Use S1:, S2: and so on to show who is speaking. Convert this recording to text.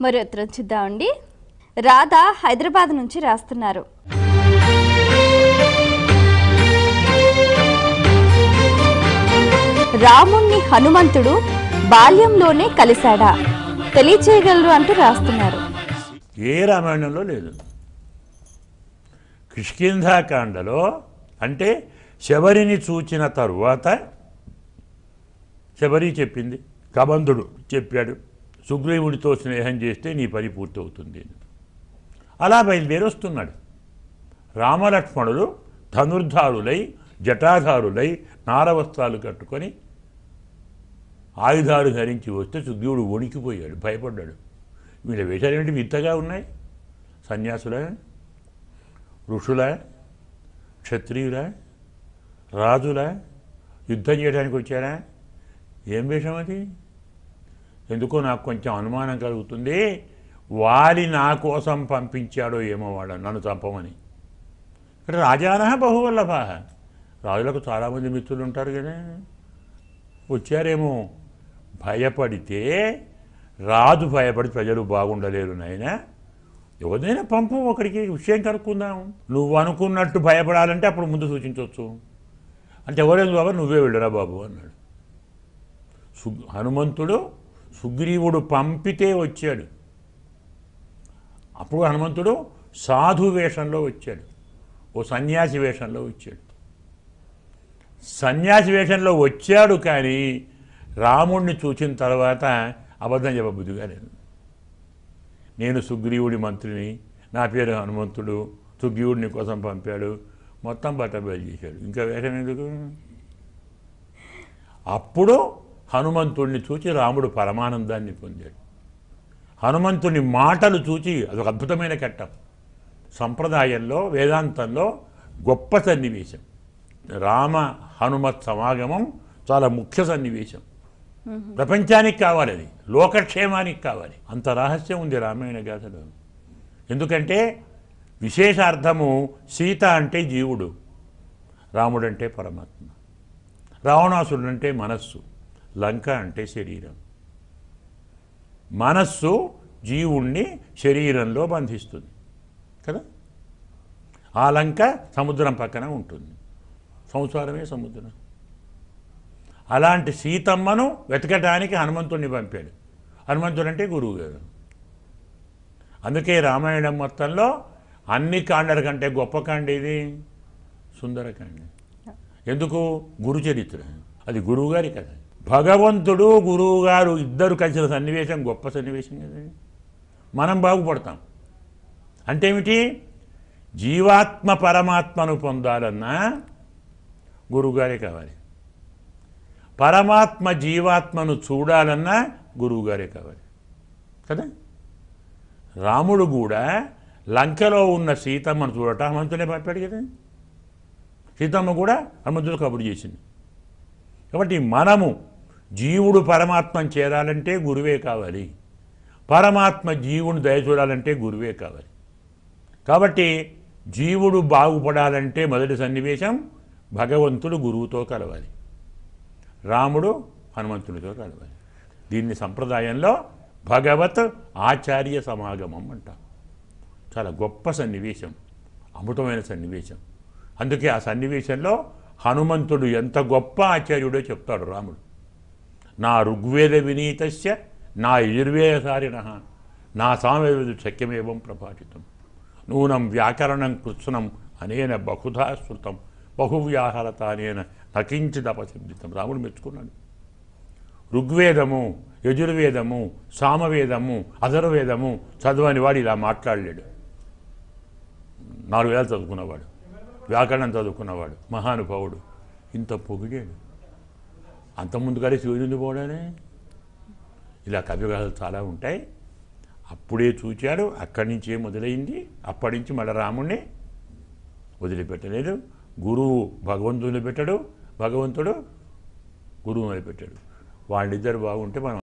S1: మరి ఉత్తరం చూద్దామండి. రాధ హైదరాబాద్ నుంచి రాస్తున్నారు. రాముణ్ణి హనుమంతుడు బాల్యంలోనే కలిశాడా? తెలియచేయగలరు అంటూ రాస్తున్నారు.
S2: ఏ రామాయణంలో లేదు. కిష్కింధాకాండలో అంటే శబరిని చూచిన తరువాత శబరి చెప్పింది. కబంధుడు చెప్పాడు. సుగ్రీవుడితో స్నేహం చేస్తే నీ పని పూర్తి అవుతుంది అలా బయలుదేరి వస్తున్నాడు రామలక్ష్మణులు ధనుర్ధారులై జటాధారులై నారవస్త్రాలు కట్టుకొని ఆయుధాలు ధరించి వస్తే సుగ్రీవుడు వణికిపోయాడు భయపడ్డాడు. వీళ్ళ వేషాలేమిటి వింతగా ఉన్నాయి. సన్యాసుల? ఋషుల? క్షత్రియుల? రాజుల? యుద్ధం చేయడానికి వచ్చారా? ఏం వేషం అది? ఎందుకో నాకు కొంచెం అనుమానం కలుగుతుంది. వాలి నా కోసం పంపించాడో ఏమో వాడు నన్ను చంపమని. ఇక్కడ రాజాన బహువల్లభ. రాజులకు చాలామంది మిత్రులు ఉంటారు కదా. వచ్చారేమో భయపడితే రాజు భయపడి ప్రజలు బాగుండలేరు నాయన. ఎవరినైనా పంపు ఒకరికి విషయం కనుక్కుందాం. నువ్వు అనుకున్నట్టు భయపడాలంటే అప్పుడు ముందు సూచించవచ్చు అంటే ఎవరేం బాబా? నువ్వే వెళ్ళరా బాబు అన్నాడు. సు హనుమంతుడు సుగ్రీవుడు పంపితే వచ్చాడు. అప్పుడు హనుమంతుడు సాధు వేషంలో వచ్చాడు. ఓ సన్యాసి వేషంలో వచ్చాడు. సన్యాసి వేషంలో వచ్చాడు కానీ రాముణ్ణి చూసిన తర్వాత అబద్ధం చెప్పబుద్ధిగా లేదు. నేను సుగ్రీవుడి మంత్రిని నా పేరు హనుమంతుడు సుగ్రీవుడిని కోసం పంపాడు మొత్తం బట్టబయలు చేశాడు. ఇంకా వేషం ఎందుకు? అప్పుడు హనుమంతుడిని చూచి రాముడు పరమానందాన్ని పొందాడు. హనుమంతుని మాటలు చూచి అదొక అద్భుతమైన కట్టం సంప్రదాయంలో వేదాంతంలో గొప్ప సన్నివేశం. రామ హనుమత్ సమాగమం చాలా ముఖ్య సన్నివేశం. ప్రపంచానికి కావాలి అది లోకక్షేమానికి కావాలి. అంత రహస్యం ఉంది రామాయణ గాథలో. ఎందుకంటే విశేషార్థము సీత అంటే జీవుడు రాముడు అంటే పరమాత్మ రావణాసురుడు అంటే మనస్సు. లంక అంటే శరీరం. మనస్సు జీవుణ్ణి శరీరంలో బంధిస్తుంది. కదా? ఆ లంక సముద్రం పక్కన ఉంటుంది. సంసారమే సముద్రం. అలాంటి సీతమ్మను వెతకటానికి హనుమంతుడిని పంపాడు. హనుమంతుడు అంటే గురువుగారు. అందుకే రామాయణం మొత్తంలో అన్ని కాండల కంటే గొప్ప కాండ ఇది సుందరకాండ ఎందుకు? గురు చరిత్ర. అది గురువుగారి కథ. భగవంతుడు గురువుగారు ఇద్దరు కలిసిన సన్నివేశం గొప్ప సన్నివేశం కదండి మనం బాగుపడతాం. అంటే ఏమిటి జీవాత్మ పరమాత్మను పొందాలన్నా గురువుగారే కావాలి. పరమాత్మ జీవాత్మను చూడాలన్నా గురువుగారే కావాలి. కదా? రాముడు కూడా లంకలో ఉన్న సీతమ్మను చూడట హనుమంతునే పంపాడు కదా. సీతమ్మ కూడా హనుమంతుడు కబురు చేసింది. కాబట్టి మనము జీవుడు పరమాత్మను చేరాలంటే గురువే కావాలి. పరమాత్మ జీవుని దయ చూడాలంటే గురువే కావాలి. కాబట్టి జీవుడు బాగుపడాలంటే మొదటి సన్నివేశం భగవంతుడు గురువుతో కలవాలి. రాముడు హనుమంతుడితో కలవాలి. దీన్ని సంప్రదాయంలో భగవత్ ఆచార్య సమాగమం అంటాం. చాలా గొప్ప సన్నివేశం అమృతమైన సన్నివేశం. అందుకే ఆ సన్నివేశంలో హనుమంతుడు ఎంత గొప్ప ఆచార్యుడో చెప్తాడు రాముడు. నా ఋగ్వేద వినీతస్య నా యజుర్వేదసారిణ నా సామవేదు శక్యమేవం ప్రభాషితం నూనం వ్యాకరణం కృత్సునం అనేన బహుధా శృతం బహువ్యాహరత అనేన నకించిదపశబ్దితం రాముడు మెచ్చుకున్నాడు. ఋగ్వేదము యజుర్వేదము సామవేదము అధర్వేదము చదవని వాడు ఇలా మాట్లాడలేడు. నాలుగు వేలు చదువుకున్నవాడు వ్యాకరణం చదువుకున్నవాడు మహానుభావుడు. ఇంత పొగిడాడు. అంతకుముందుగానే శివుడిని పోవడానే? ఇలా కవిగాలు చాలా ఉంటాయి. అప్పుడే చూచాడు అక్కడి నుంచే మొదలైంది. అప్పటి నుంచి మళ్ళీ రాముణ్ణి వదిలిపెట్టలేదు. గురువు భగవంతుని పెట్టాడు భగవంతుడు గురువు పెట్టాడు. వాళ్ళిద్దరు బాగుంటే మనం